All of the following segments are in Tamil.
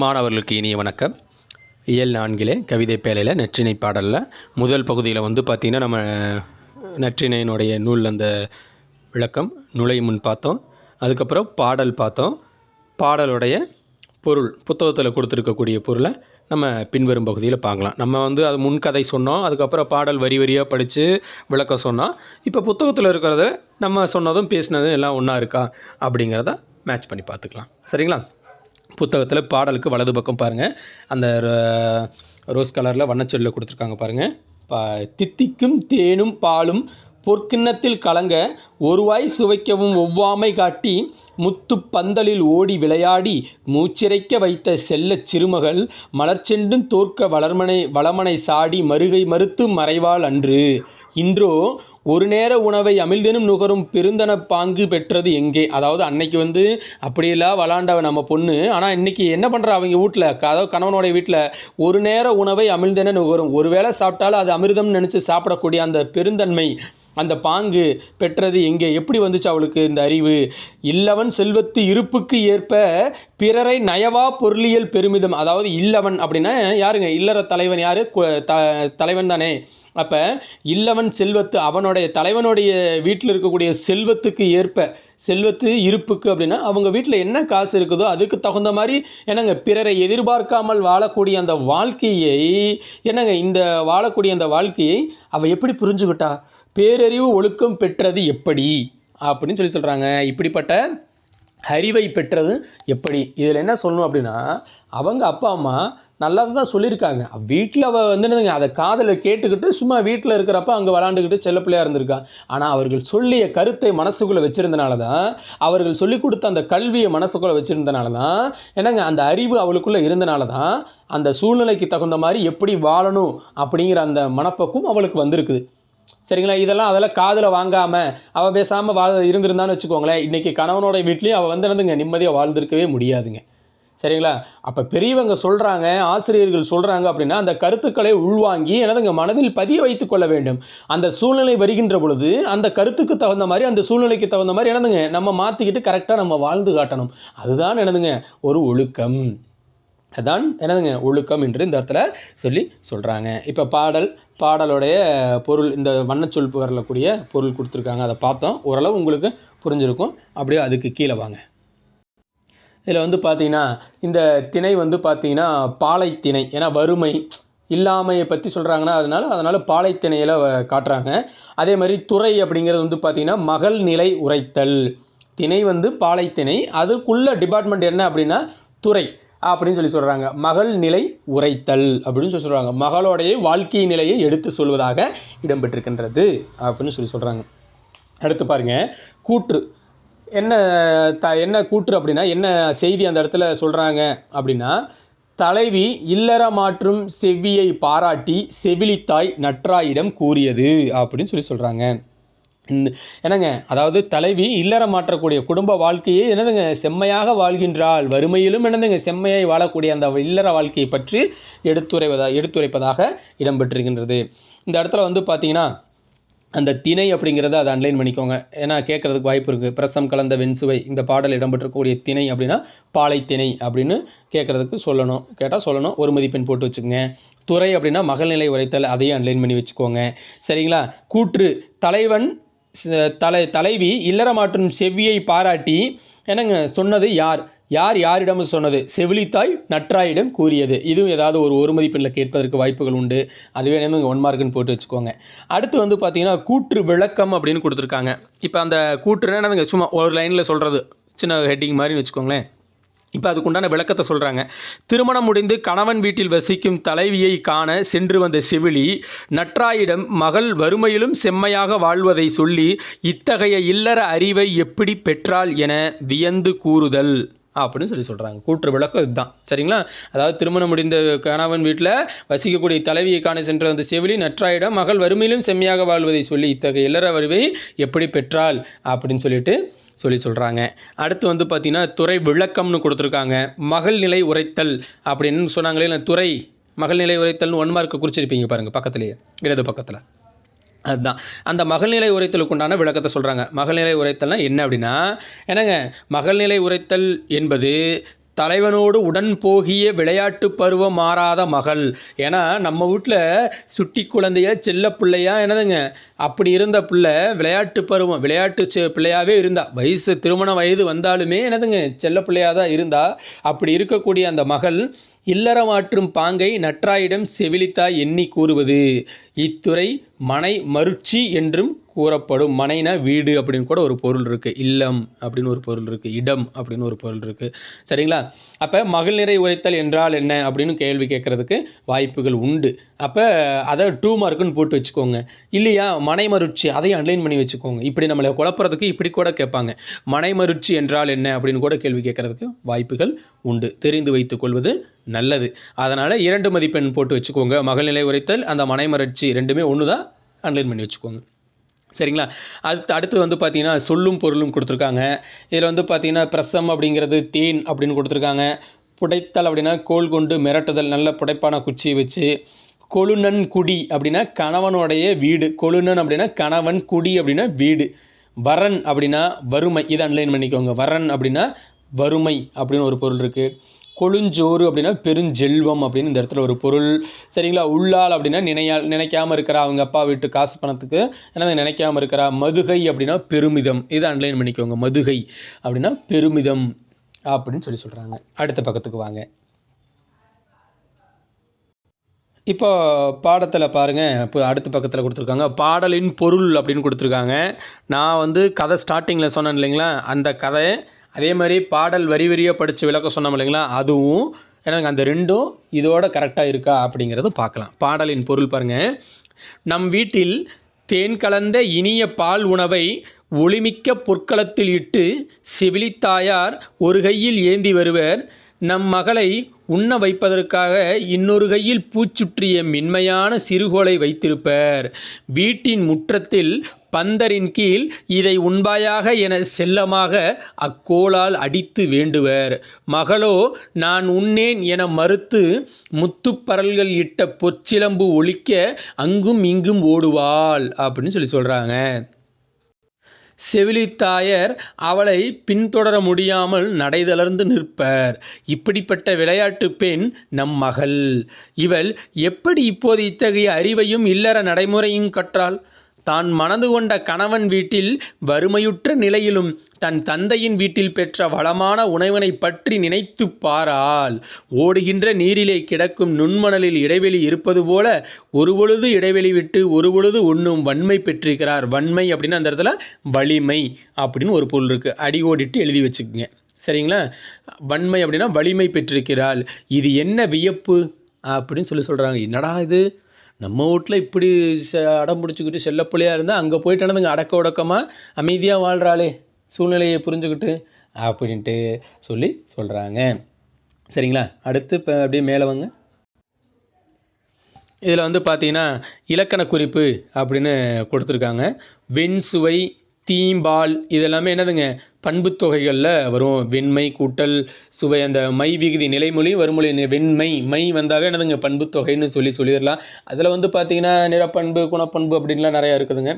மாணவர்களுக்கு இனிய வணக்கம். இயல் நான்கிலே கவிதை பேழையில் நற்றிணை பாடலில். முதல் பகுதியில் வந்து பார்த்திங்கன்னா நம்ம நற்றிணையினுடைய நூல் அந்த விளக்கம் நுழை முன் பார்த்தோம். அதுக்கப்புறம் பாடல் பார்த்தோம். பாடலுடைய பொருள் புத்தகத்தில் கொடுத்துருக்கக்கூடிய பொருளை நம்ம பின்வரும் பகுதியில் பார்க்கலாம். நம்ம வந்து அது முன்கதை சொன்னோம் அதுக்கப்புறம் பாடல் வரி வரியாக படித்து விளக்கம் சொன்னோம். இப்போ புத்தகத்தில் இருக்கிறத நம்ம சொன்னதும் பேசினதும் எல்லாம் ஒன்றா இருக்கா அப்படிங்கிறத மேட்ச் பண்ணி பார்த்துக்கலாம். சரிங்களா? புத்தகத்தில் பாடலுக்கு வலது பக்கம் பாருங்கள் அந்த ரோஸ் கலரில் வண்ணச்சொல்லில் கொடுத்துருக்காங்க பாருங்கள் பா தித்திக்கும் தேனும் பாலும் பொற்கிண்ணத்தில் கலங்க ஒருவாய் சுவைக்கவும் ஒவ்வாமை காட்டி முத்து பந்தலில் ஓடி விளையாடி மூச்சிறைக்க வைத்த செல்லச் சிறுமகள் மலர்ச்செண்டும் தோற்க வளர்மனை வளமனை சாடி மறுகை மறுத்து மறைவாள் அன்று. இன்றோ ஒரு நேர உணவை அமிழ்தெனும் நுகரும் பெருந்தன பாங்கு பெற்றது எங்கே? அதாவது அன்னைக்கு வந்து அப்படியெல்லாம் விளாண்டவ நம்ம பொண்ணு. ஆனால் இன்னைக்கு என்ன பண்ணுறா அவங்க வீட்டில் அதாவது கணவனுடைய வீட்டில் ஒரு நேர உணவை அமிழ்தென நுகரும். ஒரு வேளை சாப்பிட்டாலும் அது அமிர்தம்னு நினச்சி சாப்பிடக்கூடிய அந்த பெருந்தன்மை அந்த பாங்கு பெற்றது எங்கே? எப்படி வந்துச்சு அவளுக்கு இந்த அறிவு? இல்லவன் செல்வத்து இருப்புக்கு ஏற்ப பிறரை நயவா பொருளியல் பெருமிதம். அதாவது இல்லவன் அப்படின்னா யாருங்க? இல்லற தலைவன் யார்? த தலைவன் தானே. அப்போ இல்லவன் செல்வத்து அவனுடைய தலைவனுடைய வீட்டில் இருக்கக்கூடிய செல்வத்துக்கு ஏற்ப செல்வத்து இருப்புக்கு அப்படின்னா அவங்க வீட்டில் என்ன காசு இருக்குதோ அதுக்கு தகுந்த மாதிரி என்னங்க பிறரை எதிர்பார்க்காமல் வாழக்கூடிய அந்த வாழ்க்கையை என்னங்க இந்த வாழக்கூடிய அந்த வாழ்க்கையை அவள் எப்படி புரிஞ்சுக்கிட்டா பேரறிவு ஒழுக்கம் பெற்றது எப்படி? அப்படின்னு சொல்லி சொல்கிறாங்க இப்படிப்பட்ட அறிவை பெற்றது எப்படி? இதில் என்ன சொல்லணும் அப்படின்னா அவங்க அப்பா அம்மா நல்லா தான் சொல்லியிருக்காங்க வீட்டில் அவள் வந்து அதை காதில் கேட்டுக்கிட்டு சும்மா வீட்டில் இருக்கிறப்ப அங்கே விளாண்டுக்கிட்டு செல்ல பிள்ளையாக இருந்திருக்கா. ஆனால் அவர்கள் சொல்லிய கருத்தை மனசுக்குள்ளே வச்சுருந்தனால தான் அவர்கள் சொல்லிக் கொடுத்த அந்த கல்வியை மனசுக்குள்ளே வச்சுருந்தனால தான் என்னங்க அந்த அறிவு அவளுக்குள்ளே இருந்தனால தான் அந்த சூழ்நிலைக்கு தகுந்த மாதிரி எப்படி வாழணும் அப்படிங்கிற அந்த மனப்பக்குவம் அவளுக்கு வந்திருக்குது. சரிங்களா இதெல்லாம் அதெல்லாம் காதில் வாங்காமல் அவள் பேசாமல் வாழ் இருந்திருந்தான்னு வச்சுக்கோங்களேன். இன்றைக்கி கணவனோட வீட்லேயும் அவள் வந்து நிம்மதியாக வாழ்ந்திருக்கவே முடியாதுங்க. சரிங்களா? அப்போ பெரியவங்க சொல்கிறாங்க ஆசிரியர்கள் சொல்கிறாங்க அப்படின்னா அந்த கருத்துக்களை உள்வாங்கி என்னதுங்க மனதில் பதிய வைத்து கொள்ள வேண்டும். அந்த சூழ்நிலை வருகின்ற பொழுது அந்த கருத்துக்கு தகுந்த மாதிரி அந்த சூழ்நிலைக்கு தகுந்த மாதிரி என்னதுங்க நம்ம மாற்றிக்கிட்டு கரெக்டாக நம்ம வாழ்ந்து காட்டணும். அதுதான் என்னதுங்க ஒரு ஒழுக்கம். அதான் என்னதுங்க ஒழுக்கம் என்று இந்த இடத்துல சொல்லி சொல்கிறாங்க இப்போ பாடல் பாடலுடைய பொருள் இந்த வண்ணச்சொல் வரலக்கூடிய பொருள் கொடுத்துருக்காங்க. அதை பார்த்தோம். ஓரளவு உங்களுக்கு புரிஞ்சிருக்கும். அப்படியே அதுக்கு கீழே வாங்க. இதில் வந்து பார்த்தீங்கன்னா இந்த திணை வந்து பார்த்தீங்கன்னா பாலை திணை ஏன்னா வறுமை இல்லாமையை பற்றி சொல்கிறாங்கன்னா அதனால அதனால் பாலைத்திணையில் காட்டுறாங்க. அதே மாதிரி துறை அப்படிங்கிறது வந்து பார்த்தீங்கன்னா மகள் நிலை உரைத்தல். திணை வந்து பாலைத்திணை. அதுக்குள்ள டிபார்ட்மெண்ட் என்ன அப்படின்னா துறை அப்படின்னு சொல்லி சொல்கிறாங்க மகள் நிலை உரைத்தல் அப்படின்னு சொல்லி சொல்கிறாங்க மகளோடைய வாழ்க்கை நிலையை எடுத்து சொல்வதாக இடம்பெற்றிருக்கின்றது அப்படின்னு சொல்லி சொல்கிறாங்க அடுத்து பாருங்கள் கூற்று. என்ன த என்ன கூற்று அப்படின்னா என்ன செய்தி அந்த இடத்துல சொல்கிறாங்க அப்படின்னா தலைவி இல்லற மாற்றும் செவ்வியை பாராட்டி செவிலித்தாய் நற்றாயிடம் கூறியது அப்படின்னு சொல்லி சொல்கிறாங்க இந்த என்னங்க அதாவது தலைவி இல்லற மாற்றக்கூடிய குடும்ப வாழ்க்கையை என்னதுங்க செம்மையாக வாழ்கின்றாள். வறுமையிலும் என்னதுங்க செம்மையாய் வாழக்கூடிய அந்த இல்லற வாழ்க்கையை பற்றி எடுத்துரைவதா எடுத்துரைப்பதாக இடம்பெற்றிருக்கின்றது. இந்த இடத்துல வந்து பார்த்தீங்கன்னா அந்த திணை அப்படிங்கிறத அதை அன்லைன் பண்ணிக்கோங்க. ஏன்னா கேட்குறதுக்கு வாய்ப்பு இருக்குது பிரசம் கலந்த வெண்சுவை இந்த பாடல் இடம்பெற்றக்கூடிய திணை அப்படின்னா பாலை திணை அப்படின்னு கேட்குறதுக்கு சொல்லணும். கேட்டால் சொல்லணும். ஒரு மதிப்பெண் போட்டு வச்சுக்கோங்க. துறை அப்படின்னா மகள்நிலை உரைத்தல் அதையும் அன்லைன் பண்ணி வச்சுக்கோங்க. சரிங்களா? கூற்று தலைவன் தலை தலைவி இல்லற மாற்றும் செவ்வியை பாராட்டி என்னங்க சொன்னது யார்? யார் யாரிடம் சொன்னது? செவிலித்தாய் நற்றாயிடம் கூறியது. இதுவும் ஏதாவது ஒரு ஒரு மதிப்பெண்ணில் கேட்பதற்கு வாய்ப்புகள் உண்டு. அது வேணும்னு ஒன் மார்க்குன்னு போட்டு வச்சுக்கோங்க. அடுத்து வந்து பார்த்தீங்கன்னா கூற்று விளக்கம் அப்படின்னு கொடுத்துருக்காங்க. இப்போ அந்த கூற்றுனா என்னதுங்க? சும்மா ஒரு லைனில் சொல்கிறது சின்ன ஹெட்டிங் மாதிரி வச்சுக்கோங்களேன். இப்போ அதுக்குண்டான விளக்கத்தை சொல்கிறாங்க திருமணம் முடிந்து கணவன் வீட்டில் வசிக்கும் தலைவியை காண சென்று வந்த செவிலி நற்றாயிடம் மகள் வறுமையிலும் செம்மையாக வாழ்வதை சொல்லி இத்தகைய இல்லற அறிவை எப்படி பெற்றாள் என வியந்து கூறுதல். அப்படின்னு சொல்லி சொல்கிறாங்க கூற்று விளக்கம் இதுதான். சரிங்களா? அதாவது திருமணம் முடிந்த கணவன் வீட்டில் வசிக்கக்கூடிய தலைவியை காண சென்ற அந்த செவிலி நற்றாயிடம் மகள் வறுமையிலும் செம்மையாக வாழ்வதை சொல்லி இத்தகைய இல்லற வருவை எப்படி பெற்றாள்? அப்படின்னு சொல்லிட்டு சொல்லி சொல்கிறாங்க அடுத்து வந்து பார்த்திங்கன்னா துறை விளக்கம்னு கொடுத்துருக்காங்க. மகள் நிலை உரைத்தல் அப்படின்னு சொன்னாங்களே இல்லை துறை மகள் நிலை உரைத்தல்னு ஒன் மார்க்கு குறிச்சிருப்பீங்க பாருங்கள் பக்கத்துலேயே இடது பக்கத்தில். அதுதான். அந்த மகள்நிலை உரைத்தலுக்குண்டான விளக்கத்தை சொல்கிறாங்க மகள்நிலை உரைத்தல்னால் என்ன அப்படின்னா என்னங்க மகள்நிலை உரைத்தல் என்பது தலைவனோடு உடன் போகிய விளையாட்டு பருவம் மாறாத மகள். ஏன்னா நம்ம வீட்டில் சுட்டி குழந்தைய செல்ல பிள்ளையா என்னதுங்க அப்படி இருந்த பிள்ளை விளையாட்டு பருவம் விளையாட்டு செ- இருந்தா. வயசு திருமண வயது வந்தாலுமே என்னதுங்க செல்ல பிள்ளையாக தான் இருந்தா. அப்படி இருக்கக்கூடிய அந்த மகள் இல்லறமாற்றும் பாங்கை நற்றாயிடம் செவிலித்தாய் எண்ணி கூறுவது. இத்துறை மனை மருட்சி என்றும் கூறப்படும். மனைனா வீடு அப்படின்னு கூட ஒரு பொருள் இருக்குது இல்லம் அப்படின்னு ஒரு பொருள் இருக்குது இடம் அப்படின்னு ஒரு பொருள் இருக்குது சரிங்களா? அப்போ மகள் நிறை உரைத்தல் என்றால் என்ன அப்படின்னு கேள்வி கேட்குறதுக்கு வாய்ப்புகள் உண்டு. அப்போ அதை டூ மார்க்குன்னு போட்டு வச்சுக்கோங்க. இல்லையா? மனை மருட்சி அதையும் அன்லைன் பண்ணி வச்சுக்கோங்க. இப்படி நம்மளை குழப்புறதுக்கு இப்படி கூட கேட்பாங்க. மனைமருட்சி என்றால் என்ன அப்படின்னு கூட கேள்வி கேட்குறதுக்கு வாய்ப்புகள் உண்டு. தெரிந்து வைத்துக் கொள்வது நல்லது. அதனால் இரண்டு மதிப்பெண் போட்டு வச்சுக்கோங்க. மகள்நிலை உரைத்தல் அந்த மனைமருட்சி ரெண்டுமே ஒன்று தான் அன்லைன் பண்ணி வச்சுக்கோங்க. சரிங்களா? அடுத்து அடுத்து வந்து பார்த்தீங்கன்னா சொல்லும் பொருளும் கொடுத்துருக்காங்க. இதில் வந்து பார்த்தீங்கன்னா பிரசம் அப்படிங்கிறது தேன் அப்படின்னு கொடுத்துருக்காங்க. புடைத்தல் அப்படின்னா கோல் கொண்டு மிரட்டுதல் நல்ல புடைப்பான குச்சியை வச்சு. கொழுநன் குடி அப்படின்னா கணவனுடைய வீடு. கொழுநன் அப்படின்னா கணவன் குடி அப்படின்னா வீடு. வரன் அப்படின்னா வறுமை. இதை அன்லைன் பண்ணிக்கோங்க. வரன் அப்படின்னா வறுமை அப்படின்னு ஒரு பொருள் இருக்குது கொழுஞ்சோறு அப்படின்னா பெருஞ்செல்வம் அப்படின்னு இந்த இடத்துல ஒரு பொருள். சரிங்களா? உள்ளால் அப்படின்னா நினையா நினைக்காமல் இருக்கிறா அவங்க அப்பா வீட்டு காசு பணத்துக்கு என்ன நினைக்காம இருக்கிறா மதுகை அப்படின்னா பெருமிதம். இதை அன்லைன் பண்ணிக்கோங்க. மதுகை அப்படின்னா பெருமிதம் அப்படின்னு சொல்லி சொல்கிறாங்க அடுத்த பக்கத்துக்கு வாங்க. இப்போ பாடத்தில் பாருங்கள் இப்போ அடுத்த பக்கத்தில் கொடுத்துருக்காங்க. பாடலின் பொருள் அப்படின்னு கொடுத்துருக்காங்க. நான் வந்து கதை ஸ்டார்டிங்கில் சொன்னேன் இல்லைங்களா? அந்த கதை அதே மாதிரி பாடல் வரி வரியாக படித்து விளக்க சொன்னோம் இல்லைங்களா? அதுவும் எனக்கு அந்த ரெண்டும் இதோட கரெக்டாக இருக்கா அப்படிங்கிறத பார்க்கலாம். பாடலின் பொருள் பாருங்கள் நம் வீட்டில் தேன் கலந்த இனிய பால் உணவை ஒளிமிக்க பொற்களத்தில் இட்டு செவிலித்தாயார் ஒரு கையில் ஏந்தி வருவர். நம் மகளை உண்ண வைப்பதற்காக இன்னொரு கையில் பூச்சுற்றிய மென்மையான சிறுகோலை வைத்திருப்பர். வீட்டின் முற்றத்தில் பந்தரின் கீழ் இதை உண்பாயாக என செல்லமாக அக்கோலால் அடித்து வேண்டுவர். மகளோ நான் உண்ணேன் என மறுத்து முத்துப்பரல்கள் இட்ட பொற்சிலம்பு ஒழிக்க அங்கும் இங்கும் ஓடுவாள் அப்படின்னு சொல்லி சொல்கிறாங்க செவிலித்தாயர் அவளை பின்தொடர முடியாமல் நடைதளர்ந்து நிற்பர். இப்படிப்பட்ட விளையாட்டு பெண் நம் மகள். இவள் எப்படி இப்போது இத்தகைய அறிவையும் இல்லற நடைமுறையும் கற்றாள்? தான் மணந்து கொண்ட கணவன் வீட்டில் வறுமையுற்ற நிலையிலும் தன் தந்தையின் வீட்டில் பெற்ற வளமான உணவினை பற்றி நினைத்து பாராள் ஓடுகின்ற நீரிலே கிடக்கும் நுண்மணலில் இடைவெளி இருப்பது போல ஒரு பொழுது இடைவெளி விட்டு ஒரு பொழுது உண்ணும் வன்மை பெற்றிருக்கிறார். வன்மை அப்படின்னு அந்த இடத்துல வலிமை அப்படின்னு ஒரு பொருள் இருக்குது அடி ஓடிட்டு எழுதி வச்சுக்கோங்க. சரிங்களா? வன்மை அப்படின்னா வலிமை பெற்றிருக்கிறாள். இது என்ன வியப்பு? அப்படின்னு சொல்லி சொல்கிறாங்க என்னடா இது? நம்ம வீட்டில் இப்படி ச அடம் பிடிச்சிக்கிட்டு செல்லப்பிள்ளையாக இருந்தால் அங்கே போயிட்டு அடக்க ஒடக்கமாக அமைதியாக வாழ்கிறாளே சூழ்நிலையை புரிஞ்சுக்கிட்டு அப்படின்ட்டு சொல்லி சொல்கிறாங்க சரிங்களா? அடுத்து இப்போ அப்படியே மேலே வாங்க. இதில் வந்து பார்த்தீங்கன்னா இலக்கண குறிப்பு அப்படின்னு கொடுத்துருக்காங்க. வெண் சுவை தீம்பால் இதெல்லாமே என்னதுங்க? பண்புத் தொகைகளில் வரும். வெண்மை கூட்டல் சுவை அந்த மை விகுதி நிலைமொழி வருமொழி வெண்மை மை வந்தாவே என்னதுங்க? பண்புத் தொகைன்னு சொல்லி சொல்லிடலாம். அதில் வந்து பார்த்திங்கன்னா நிறப்பண்பு குணப்பண்பு அப்படின்லாம் நிறையா இருக்குதுங்க.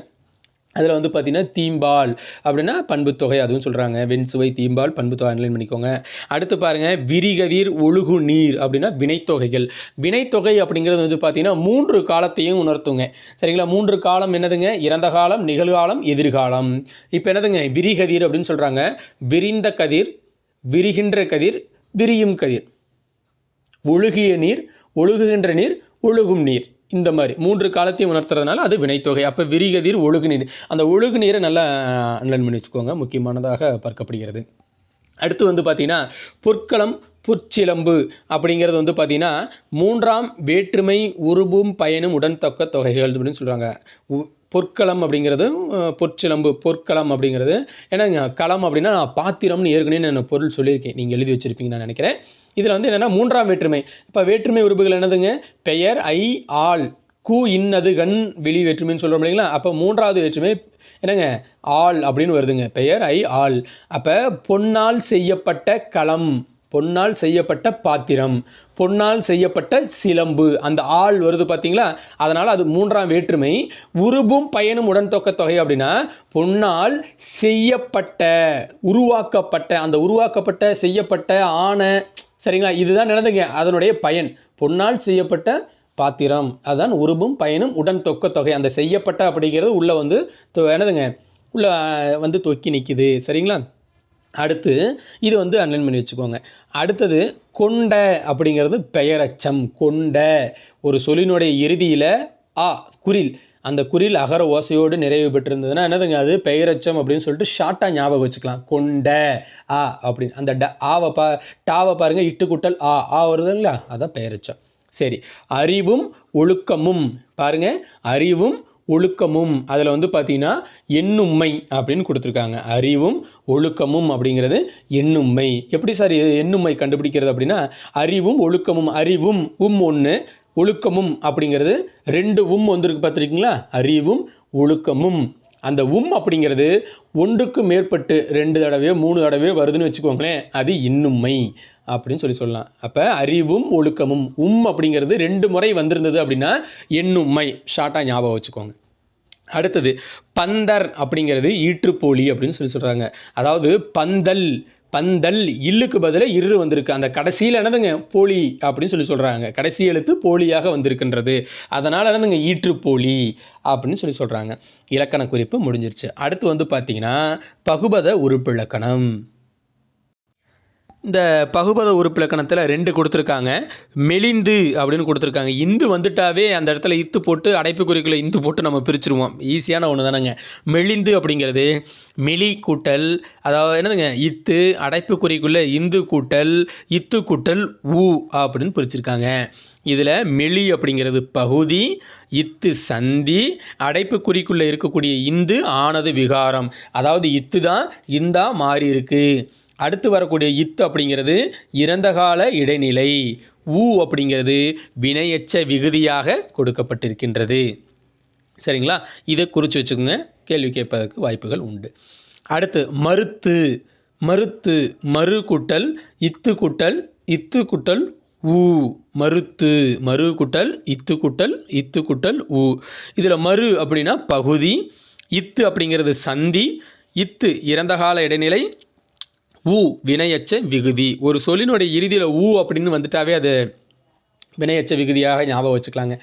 அதில் வந்து பார்த்தீங்கன்னா தீம்பால் அப்படின்னா பண்புத்தொகை அதுவும் சொல்கிறாங்க வெண்சுவை தீம்பால் பண்புத்தொகை அன்லைன் பண்ணிக்கோங்க. அடுத்து பாருங்கள் விரிகதிர் ஒழுகு நீர் அப்படின்னா வினைத்தொகைகள் வினைத்தொகை அப்படிங்கிறது வந்து பார்த்திங்கன்னா மூன்று காலத்தையும் உணர்த்துங்க. சரிங்களா? மூன்று காலம் என்னதுங்க? இறந்த காலம் நிகழ்காலம் எதிர்காலம். இப்போ என்னதுங்க? விரிகதிர் அப்படின்னு சொல்கிறாங்க விரிந்த கதிர் விரிகின்ற கதிர் விரியும் கதிர். ஒழுகிய நீர் ஒழுகுகின்ற நீர் ஒழுகும் நீர். இந்த மாதிரி மூன்று காலத்தையும் உணர்த்துறதுனால அது வினைத்தொகை அப்போ விரிகதிர் ஒழுகு நீர் அந்த ஒழுகு நீரை நல்லா அன்லன் பண்ணி வச்சுக்கோங்க. முக்கியமானதாக பார்க்கப்படுகிறது. அடுத்து வந்து பார்த்தீங்கன்னா பொற்களம் புற்சிலம்பு அப்படிங்கிறது வந்து பார்த்தீங்கன்னா மூன்றாம் வேற்றுமை உருபும் பயனும் உடன்தக்க தொகைகள் அப்படின்னு சொல்கிறாங்க பொற்களம் அப்படிங்கிறது பொற்சிலம்பு பொற்களம் அப்படிங்கிறது. ஏன்னா களம் அப்படின்னா நான் பாத்திரம்னு ஏற்கனவே நான் பொருள் சொல்லியிருக்கேன். நீங்கள் எழுதி வச்சுருப்பீங்க நான் நினைக்கிறேன். இதில் வந்து என்னென்னா மூன்றாம் வேற்றுமை. இப்போ வேற்றுமை உறுப்புகள் என்னதுங்க? பெயர் ஐ ஆள். கு இன்னது கண் வெளி வேற்றுமைன்னு சொல்கிறோம் இல்லைங்களா? அப்போ மூன்றாவது வேற்றுமை என்னங்க? ஆள் அப்படின்னு வருதுங்க. பெயர் ஐ ஆள். அப்போ பொன்னால் செய்யப்பட்ட களம். பொன்னால் செய்யப்பட்ட பாத்திரம் பொன்னால் செய்யப்பட்ட சிலம்பு. அந்த ஆள் வருது பார்த்தீங்களா அதனால் அது மூன்றாம் வேற்றுமை. உருபும் பயனும் உடன் தொக்க தொகை அப்படின்னா பொன்னால் செய்யப்பட்ட உருவாக்கப்பட்ட அந்த உருவாக்கப்பட்ட செய்யப்பட்ட ஆன சரிங்களா? இதுதான் நடந்துங்க அதனுடைய பயன். பொன்னால் செய்யப்பட்ட பாத்திரம். அதுதான் உருபும் பயனும் உடன் தொக்க தொகை. அந்த செய்யப்பட்ட அப்படிங்கிறது உள்ளே வந்து தொ- என்னதுங்க? உள்ளே வந்து தொக்கி நிற்கிது சரிங்களா? அடுத்து இது வந்து அன்லைன் பண்ணி வச்சுக்கோங்க. அடுத்தது கொண்ட அப்படிங்கிறது பெயரச்சம். கொண்ட ஒரு சொல்லினுடைய இறுதியில் ஆ குரில். அந்த குரில் அகர ஓசையோடு நிறைவு பெற்றிருந்ததுன்னா என்னதுங்க அது? பெயரச்சம் அப்படின்னு சொல்லிட்டு ஷார்ட்டாக ஞாபகம் வச்சுக்கலாம். கொண்ட ஆ அப்படின்னு. அந்த ட ஆவை பா டாவை பாருங்கள் இட்டுக்குட்டல் ஆ ஆ வருதுங்களா அதான் பெயரச்சம். சரி. அறிவும் ஒழுக்கமும். பாருங்க. அறிவும் ஒழுக்கமும் அதில் வந்து பார்த்தீங்கன்னா எண்ணும்மை அப்படின்னு கொடுத்துருக்காங்க. அறிவும் ஒழுக்கமும் அப்படிங்கிறது எண்ணும்மை. எப்படி சார் எண்ணும்மை கண்டுபிடிக்கிறது அப்படின்னா அறிவும் ஒழுக்கமும் அறிவும் உம் ஒன்று ஒழுக்கமும் அப்படிங்கிறது ரெண்டு உம் வந்துருக்கு பார்த்துருக்கீங்களா அறிவும் ஒழுக்கமும். அந்த உம் அப்படிங்கிறது ஒன்றுக்கு மேற்பட்டு ரெண்டு தடவையோ மூணு தடவையோ வருதுன்னு வச்சுக்கோங்களேன் அது இன்னும்மை அப்படின்னு சொல்லி சொல்லலாம். அப்போ அறிவும் ஒழுக்கமும் உம் அப்படிங்கிறது ரெண்டு முறை வந்திருந்தது அப்படின்னா எண்ணும்மை ஷார்ட்டாக ஞாபகம் வச்சுக்கோங்க. அடுத்தது பந்தர் அப்படிங்கிறது ஈற்றுப்போலி அப்படின்னு சொல்லி சொல்கிறாங்க அதாவது பந்தல் பந்தல் இல்லுக்கு பதிலாக இரு வந்திருக்கு. அந்த கடைசியில் என்னதுங்க? போலி அப்படின்னு சொல்லி சொல்கிறாங்க கடைசி எழுத்து போலியாக வந்திருக்கின்றது. அதனால் என்னதுங்க? ஈற்றுப்போலி அப்படின்னு சொல்லி சொல்கிறாங்க இலக்கண குறிப்பு முடிஞ்சிருச்சு. அடுத்து வந்து பார்த்திங்கன்னா பகுபத உறுப்பிலக்கணம் இந்த பகுபத உறுப்பிலக்கணத்தில் ரெண்டு கொடுத்துருக்காங்க. மெலிந்து அப்படின்னு கொடுத்துருக்காங்க. இந்து வந்துட்டாவே அந்த இடத்துல இத்து போட்டு அடைப்புக்குறிக்குள்ளே இந்து போட்டு நம்ம பிரிச்சிருவோம். ஈஸியான ஒன்று தானேங்க. மெலிந்து அப்படிங்கிறது மெலி கூட்டல் அதாவது என்னதுங்க? இத்து அடைப்புக்குறிக்குள்ள இந்து கூட்டல் இத்து கூட்டல் ஊ அப்படின்னு பிரிச்சிருக்காங்க. இதில் மெலி அப்படிங்கிறது பகுதி இத்து சந்தி அடைப்புக்குறிக்குள்ளே இருக்கக்கூடிய இந்து ஆனது விகாரம். அதாவது இத்து தான் இந்தா மாறி இருக்குது அடுத்து வரக்கூடிய இத்து அப்படிங்கிறது இறந்தகால இடைநிலை. ஊ அப்படிங்கிறது வினையச்ச விகுதியாக கொடுக்கப்பட்டிருக்கின்றது. சரிங்களா? இதை குறித்து வச்சுக்கோங்க. கேள்வி கேட்பதற்கு வாய்ப்புகள் உண்டு. அடுத்து மறுத்து மறுத்து மறு குட்டல் இத்து குட்டல் இத்து குட்டல் ஊ. மறுத்து மறு குட்டல் இத்து குட்டல் இத்து குட்டல் ஊ. இதில் மறு அப்படின்னா பகுதி இத்து அப்படிங்கிறது சந்தி இத்து இறந்தகால இடைநிலை ஊ வினையச்ச விகுதி. ஒரு சொல்லினுடைய இறுதியில் ஊ அப்படின்னு வந்துட்டாவே அது வினையச்ச விகுதியாக ஞாபகம் வச்சுக்கலாங்க.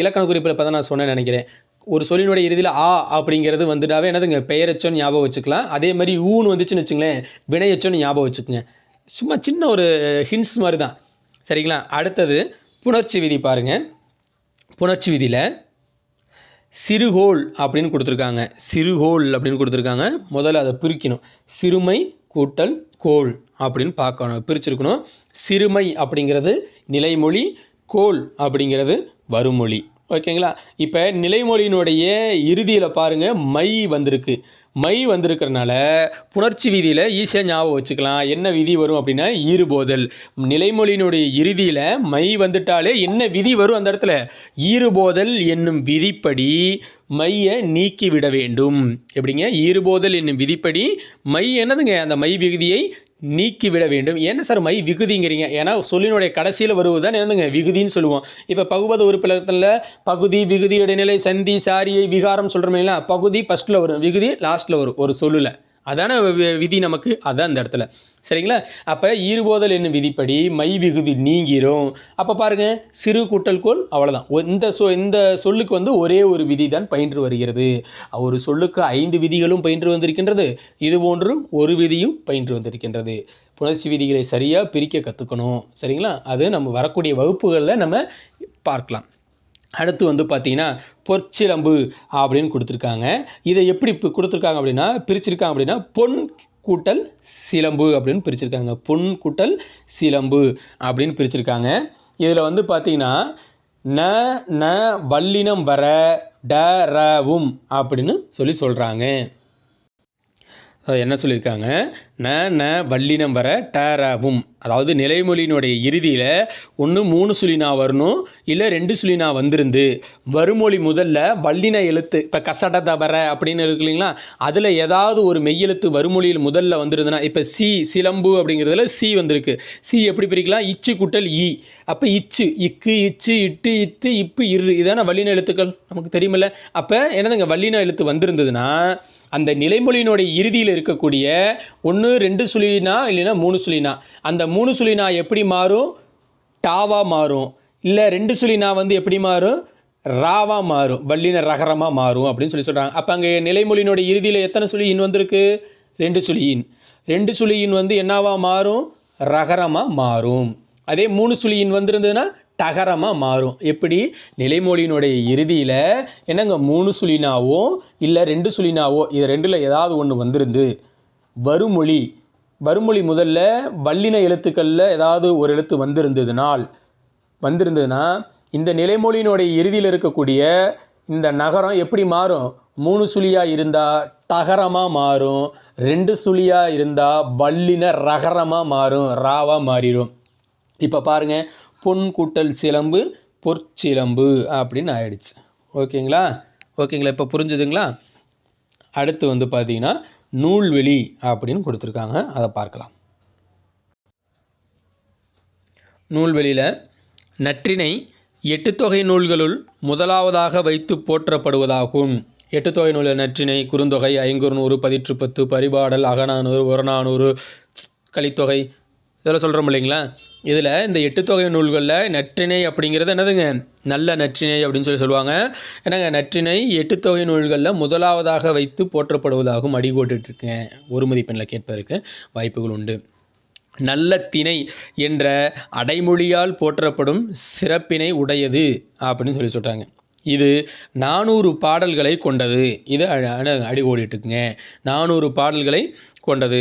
இலக்கண குறிப்பில் பார்த்தா நான் சொன்னேன்னு நினைக்கிறேன். ஒரு சொல்லினுடைய இறுதியில் ஆ அப்படிங்கிறது வந்துட்டாவே என்னதுங்க? பெயரச்சோன்னு ஞாபகம் வச்சுக்கலாம். அதே மாதிரி ஊன்னு வந்துச்சுன்னு வச்சுங்களேன் வினையச்சோன்னு ஞாபகம் வச்சுக்கோங்க. சும்மா சின்ன ஒரு ஹின்ஸ் மாதிரி தான் சரிங்களா? அடுத்தது புணர்ச்சி விதி பாருங்கள் புணர்ச்சி விதியில் சிறுகோள் அப்படின்னு கொடுத்துருக்காங்க. சிறுகோள் அப்படின்னு கொடுத்துருக்காங்க. முதல்ல அதை பிரிக்கணும். சிறுமை கூட்டல் கோள் அப்படின்னு பார்க்கணும் பிரிச்சிருக்கணும். சிறுமை அப்படிங்கிறது நிலைமொழி கோள் அப்படிங்கிறது வருமொழி ஓகேங்களா? இப்போ நிலைமொழியினுடைய இறுதியில் பாருங்கள் மை வந்திருக்கு. மை வந்திருக்கிறனால புணர்ச்சி விதியில் ஈஸியாக ஞாபகம் வச்சுக்கலாம். என்ன விதி வரும் அப்படின்னா ஈறுபோதல். நிலைமொழியினுடைய இறுதியில் மை வந்துட்டாலே என்ன விதி வரும் அந்த இடத்துல? ஈறுபோதல் என்னும் விதிப்படி மையை நீக்கிவிட வேண்டும். எப்படிங்க? ஈறுபோதல் என்னும் விதிப்படி மை என்னதுங்க? அந்த மை விகுதியை நீக்கிவிட வேண்டும். என்ன சார் மை விகுதிங்கிறீங்க? ஏன்னா சொல்லினுடைய கடைசியில் வருவது தான் என்னதுங்க? விகுதின்னு சொல்லுவோம். இப்போ பகுபத உறுப்பினத்தில் பகுதி விகுதி இடைநிலை சந்தி சாரியை விகாரம் சொல்கிறோமேங்களா பகுதி ஃபஸ்ட்டில் வரும். விகுதி லாஸ்ட்டில் வரும். ஒரு சொல்லில். அதான வி- விதி நமக்கு? அதான் அந்த இடத்துல. சரிங்களா? அப்போ ஈறுபோதல் என்னும் விதிப்படி மை விகுதி நீங்கிரும். அப்போ பாருங்கள் சிறு கூட்டல் கோல் அவ்வளோதான் இந்த சொ இந்த சொல்லுக்கு வந்து ஒரே ஒரு விதி தான் பயின்று வருகிறது. ஒரு சொல்லுக்கு ஐந்து விதிகளும் பயின்று வந்திருக்கின்றது. இது போன்றும் ஒரு விதியும் பயின்று வந்திருக்கின்றது. புணர்ச்சி விதிகளை சரியாக பிரிக்க கற்றுக்கணும் சரிங்களா? அது நம்ம வரக்கூடிய வகுப்புகளில் நம்ம பார்க்கலாம். அடுத்து வந்து பார்த்தீங்கன்னா பொற்சிலம்பு அப்படின்னு கொடுத்துருக்காங்க. இதை எப்படி இப்போ கொடுத்துருக்காங்க அப்படின்னா பிரிச்சிருக்காங்க அப்படின்னா பொன் கூட்டல் சிலம்பு அப்படின்னு பிரிச்சிருக்காங்க. பொன் கூட்டல் சிலம்பு அப்படின்னு பிரிச்சிருக்காங்க. இதில் வந்து பார்த்தீங்கன்னா ந ந வல்லினம் வர ட ரவும் அப்படின்னு சொல்லி சொல்கிறாங்க என்ன சொல்லியிருக்காங்க? ந ந வள்ளி வர டரவும் அதாவது நிலைமொழியினுடைய இறுதியில் ஒன்று மூணு சுழினா வரணும் இல்லை ரெண்டு சுழினா வந்திருந்து. வருமொழி முதல்ல வல்லின எழுத்து இப்போ கசட தபர அப்படின்னு இருக்கு இல்லைங்களா? அதில் ஏதாவது ஒரு மெய்யெழுத்து வருமொழியில் முதல்ல வந்திருந்ததுன்னா இப்போ சி சிலம்பு அப்படிங்கிறதுல சி வந்திருக்கு. சி எப்படி பிரிக்கலாம்? இச்சு குட்டல் இ. அப்போ இச்சு இக்கு இச்சு இட்டு இத்து இப்பு இரு. இதான வல்லின எழுத்துக்கள். நமக்கு தெரியுமில்ல. அப்போ என்னதுங்க? வல்லின எழுத்து வந்திருந்ததுன்னா அந்த நிலைமொழியினுடைய இறுதியில் இருக்கக்கூடிய ஒன்று ரெண்டு சுழினா இல்லைன்னா மூணு சுழினா? அந்த மூணு சுழினா எப்படி மாறும்? டாவாக மாறும். இல்லை ரெண்டு சுழினா வந்து எப்படி மாறும்? ராவாக மாறும். வல்லின ரகரமாக மாறும் அப்படின்னு சொல்லி சொல்கிறாங்க அப்போ அங்கே நிலைமொழியினுடைய இறுதியில் எத்தனை சுழியின் வந்திருக்கு? ரெண்டு சுழியின். ரெண்டு சுழியின் வந்து என்னவாக மாறும்? ரகரமாக மாறும். அதே மூணு சுழியின் வந்திருந்ததுன்னா டகரமாக மாறும். எப்படி? நிலைமொழியினுடைய இறுதியில் என்னங்க? மூணு சுழினாவோ இல்லை ரெண்டு சுழினாவோ? இது ரெண்டில் ஏதாவது ஒன்று வந்திருந்து வருமொழி. வருமொழி முதல்ல வல்லின எழுத்துக்களில் ஏதாவது ஒரு எழுத்து வந்திருந்ததுனால் வந்திருந்ததுன்னா இந்த நிலைமொழியினுடைய இறுதியில் இருக்கக்கூடிய இந்த நகரம் எப்படி மாறும்? மூணு சுழியாக இருந்தால் டகரமாக மாறும். ரெண்டு சுழியாக இருந்தால் வல்லின ரகரமாக மாறும். ராவாக மாறிடும். இப்போ பாருங்கள் பொன் கூட்டல் சிலம்பு பொற்சிலம்பு அப்படின்னு ஆயிடுச்சு. ஓகேங்களா? ஓகேங்களா? இப்போ புரிஞ்சுதுங்களா? அடுத்து வந்து பார்த்தீங்கன்னா நூல்வெளி அப்படின்னு கொடுத்துருக்காங்க. அதை பார்க்கலாம். நூல்வெளியில் நற்றினை எட்டு தொகை நூல்களுள் முதலாவதாக வைத்து போற்றப்படுவதாகும். எட்டு தொகை நூல் நற்றினை குறுந்தொகை ஐங்குறுநூறு பதிற்று பத்து பரிபாடல் அகநானூறு ஒரநானூறு கலித்தொகை இதெல்லாம் சொல்கிறோம் இல்லைங்களா? இதில் இந்த எட்டு தொகை நூல்களில் நற்றிணை அப்படிங்கிறது என்னதுங்க? நல்ல நற்றிணை அப்படின்னு சொல்லி சொல்லுவாங்க. என்னங்க? நற்றிணை எட்டு தொகை நூல்களில் முதலாவதாக வைத்து போற்றப்படுவதாகவும் அடிபோட்டுருக்கேன் ஒரு மதிப்பெண்ணில் கேட்பதற்கு வாய்ப்புகள் உண்டு. நல்ல திணை என்ற அடைமொழியால் போற்றப்படும் சிறப்பினை உடையது அப்படின்னு சொல்லி சொல்கிறாங்க இது நானூறு பாடல்களை கொண்டது. இது அடி ஓடிட்டுருக்குங்க நானூறு பாடல்களை கொண்டது.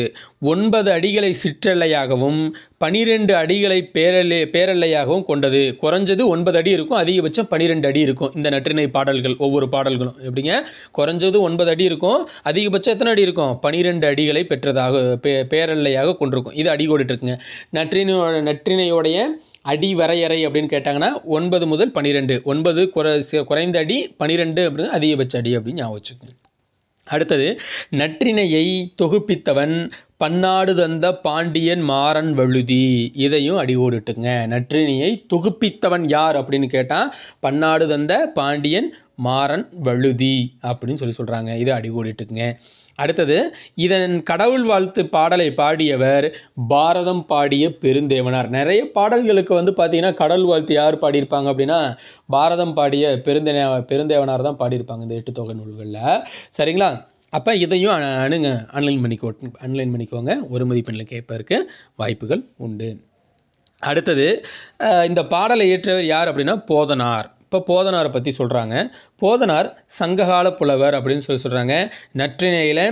ஒன்பது அடிகளை சிற்றெல்லையாகவும் பனிரெண்டு அடிகளை பேரல்லை பேரல்லையாகவும் கொண்டது. குறைஞ்சது ஒன்பது அடி இருக்கும் அதிகபட்சம் பனிரெண்டு அடி இருக்கும். இந்த நற்றிணை பாடல்கள் ஒவ்வொரு பாடல்களும் எப்படிங்க? குறைஞ்சது ஒன்பது அடி இருக்கும் அதிகபட்சம் எத்தனை அடி இருக்கும்? பனிரெண்டு அடிகளை பெற்றதாக பே பேரல்லையாக கொண்டிருக்கும். இது அடி இருக்குங்க. நற்றினையோட நற்றினையோடைய அடி வரையறை அப்படின்னு கேட்டாங்கன்னா ஒன்பது முதல் பன்னிரெண்டு ஒன்பது குறை குறைந்த அடி பன்னிரெண்டு அப்படிங்க அதிகபட்ச அடி அப்படின்னு ஞாபகம் வச்சுக்கோங்க. அடுத்தது நற்றினையை தொகுப்பித்தவன் பன்னாடு தந்த பாண்டியன் மாறன் வழுதி. இதையும் அடி ஓடிட்டுங்க நற்றினையை தொகுப்பித்தவன் யார் அப்படின்னு கேட்டால் பன்னாடு தந்த பாண்டியன் மாறன் வழுதி அப்படின்னு சொல்லி சொல்கிறாங்க இதை அடி ஓடிட்டுங்க அடுத்தது இதன் கடவுள் வாழ்த்து பாடலை பாடியவர் பாரதம் பாடிய பெருந்தேவனார். நிறைய பாடல்களுக்கு வந்து பார்த்தீங்கன்னா கடவுள் வாழ்த்து யார் பாடியிருப்பாங்க அப்படின்னா பாரதம் பாடிய பெருந்தே பெருந்தேவனார் தான் பாடியிருப்பாங்க இந்த எட்டு தொகை நூல்களில். சரிங்களா? அப்போ இதையும் அணுங்க அன்லைன் பண்ணிக்கோ அன்லைன் பண்ணிக்கோங்க. ஒரு மதிப்பெண்ணில் கேட்பதற்கு வாய்ப்புகள் உண்டு. அடுத்தது இந்த பாடலை இயற்றியவர் யார் அப்படின்னா போதனார். இப்போ போதனாரை பற்றி சொல்கிறாங்க போதனார் சங்ககால புலவர் அப்படின்னு சொல்லி சொல்கிறாங்க நற்றிணையில்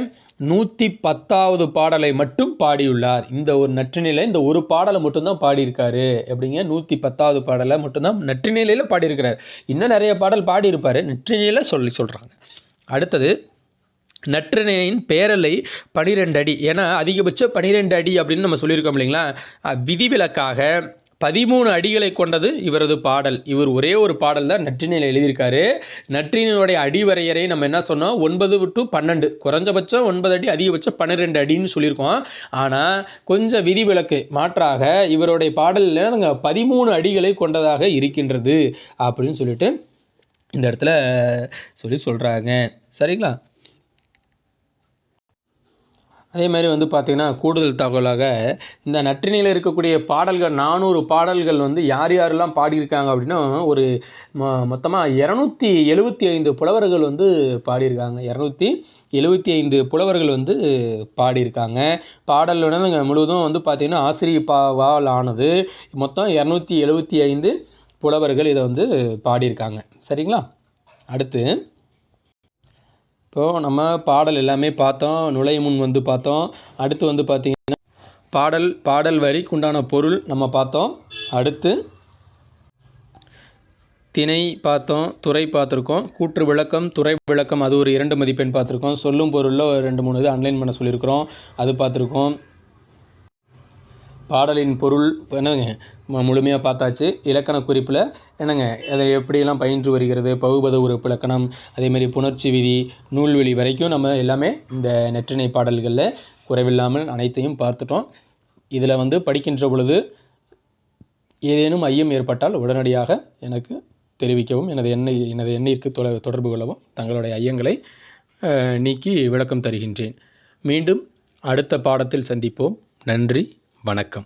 நூற்றி பத்தாவது பாடலை மட்டும் பாடியுள்ளார். இந்த ஒரு நற்றிணையில் இந்த ஒரு பாடலை மட்டும்தான் பாடியிருக்காரு. அப்படிங்க நூற்றி பத்தாவது பாடலை மட்டும்தான் நற்றிணையில பாடியிருக்கிறார். இன்னும் நிறைய பாடல் பாடியிருப்பார். நற்றிணையில் சொல்லி சொல்கிறாங்க அடுத்தது நற்றிணையின் பேரலை பனிரெண்டு அடி. ஏன்னா அதிகபட்சம் பனிரெண்டு அடி அப்படின்னு நம்ம சொல்லியிருக்கோம் இல்லைங்களா? விதிவிலக்காக பதிமூணு அடிகளை கொண்டது இவரது பாடல். இவர் ஒரே ஒரு பாடல் தான் நற்றினியில் எழுதியிருக்காரு. நற்றினையுடைய அடிவரையறை நம்ம என்ன சொன்னோம்? ஒன்பது டு பன்னெண்டு. குறைஞ்சபட்சம் ஒன்பது அடி அதிகபட்சம் பன்னிரெண்டு அடின்னு சொல்லியிருக்கோம். ஆனால் கொஞ்சம் விதிவிலக்கு மாற்றாக இவருடைய பாடலில் நாங்கள் பதிமூணு அடிகளை கொண்டதாக இருக்கின்றது அப்படின்னு சொல்லிட்டு இந்த இடத்துல சொல்லி சொல்கிறாங்க சரிங்களா? அதே மாதிரி வந்து பார்த்திங்கன்னா கூடுதல் தகவலாக இந்த நற்றினியில் இருக்கக்கூடிய பாடல்கள் நானூறு பாடல்கள் வந்து யார் யாரெல்லாம் பாடியிருக்காங்க அப்படின்னா ஒரு மொ மொத்தமாக இரநூத்தி எழுபத்தி ஐந்து புலவர்கள் வந்து பாடியிருக்காங்க. இரநூத்தி எழுபத்தி ஐந்து புலவர்கள் வந்து பாடியிருக்காங்க. பாடல் வந்து முழுவதும் வந்து பார்த்திங்கன்னா ஆசிரியப்பாவால் ஆனது. மொத்தம் இரநூத்தி எழுபத்தி ஐந்து புலவர்கள் இதை வந்து பாடியிருக்காங்க. சரிங்களா? அடுத்து இப்போது நம்ம பாடல் எல்லாமே பார்த்தோம். நுழைய முன் வந்து பார்த்தோம். அடுத்து வந்து பார்த்திங்கன்னா பாடல் பாடல் வரிக்கு உண்டான பொருள் நம்ம பார்த்தோம். அடுத்து திணை பார்த்தோம் துறை பார்த்துருக்கோம். கூற்று விளக்கம் துறை விளக்கம் அது ஒரு இரண்டு மதிப்பெண் பார்த்துருக்கோம். சொல்லும் பொருளில் ஒரு ரெண்டு மூணு இது அன்லைன் பண்ண சொல்லியிருக்கிறோம். அது பார்த்துருக்கோம். பாடலின் பொருள் என்னங்க? முழுமையாக பார்த்தாச்சு. இலக்கண குறிப்பில் என்னங்க? அதை எப்படியெல்லாம் பயின்று வருகிறது? பகுபத உறுப்பு இலக்கணம் அதேமாதிரி புணர்ச்சி விதி நூல்வெளி வரைக்கும் நம்ம எல்லாமே இந்த நெற்றிணை பாடல்களில் குறைவில்லாமல் அனைத்தையும் பார்த்துட்டோம். இதில் வந்து படிக்கின்ற பொழுது ஏதேனும் ஐயம் ஏற்பட்டால் உடனடியாக எனக்கு தெரிவிக்கவும் எனது எண்ணை எனது எண்ணிற்கு தொடர்பு கொள்ளவும் தங்களுடைய ஐயங்களை நீக்கி விளக்கம் தருகின்றேன். மீண்டும் அடுத்த பாடத்தில் சந்திப்போம். நன்றி. வணக்கம்.